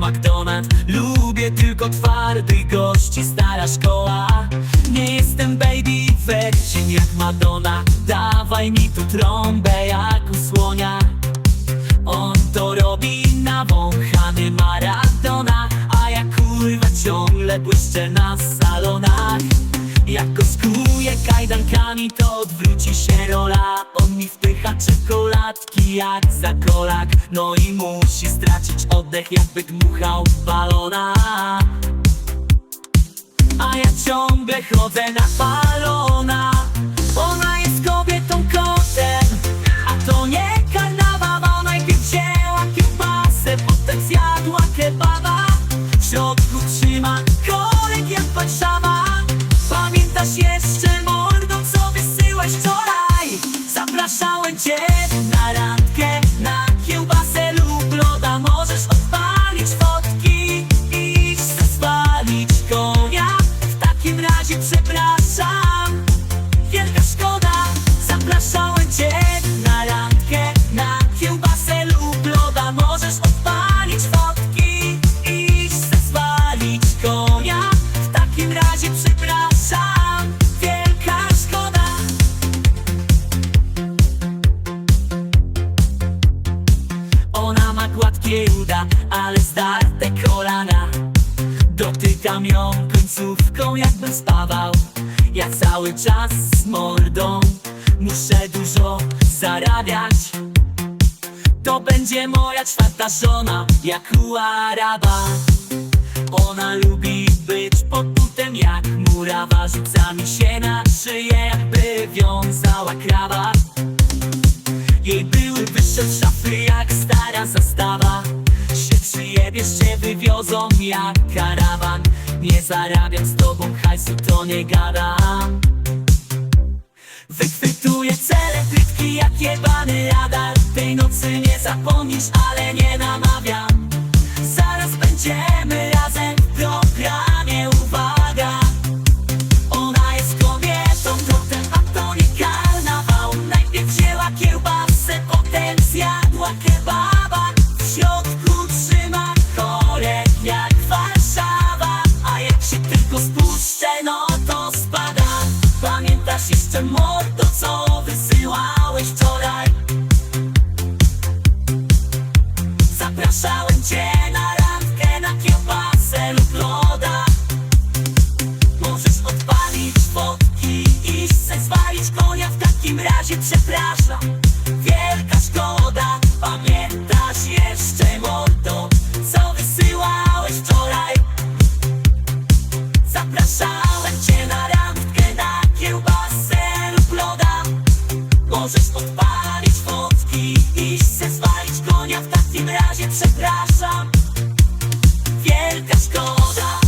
McDonald's. Lubię tylko twardych gości, stara szkoła. Nie jestem baby wersji jak Madonna. Dawaj mi tu trąbę jak u słonia On to robi na wąchany Maradona A ja kurwa ciągle błyszczę na salonach. Jak go skuję kajdankami to odwróci się rola. On mi wpycha czekoladki jak za kolak. No i musi stracić oddech jakby dmuchał balona. A ja ciągle chodzę na balona. Ona jest kobietą kotem A to nie karnawał Bo najpierw wzięła kiełbasę Potem zjadła kebaba. W środku trzyma korek jak Warszawa Pamiętasz jeszcze ale zdarte kolana. Dotykam ją końcówką jakbym spawał. Ja cały czas z mordą Muszę dużo zarabiać. To będzie moja czwarta żona Jak Araba Ona lubi być pod butem jak murawa. Rzuca mi się na szyję jakby wiązała krawat. Jej były wyższe szafy jak stara zastawa cię wywiozą jak karawan. Nie zarabiam z tobą hajsu, to nie gadam Wychwytuję cele, trytki jak jebany radar. Tej nocy nie zapomnisz, Pamiętasz jeszcze mordo, co wysyłałeś wczoraj? Zapraszałem cię na randkę, na kiełbasę lub loda Możesz odpalić fotki i se zwalić konia W takim razie przepraszam Możesz odpalić wątki Iść se zwalić konia. W takim razie przepraszam. Wielka szkoda.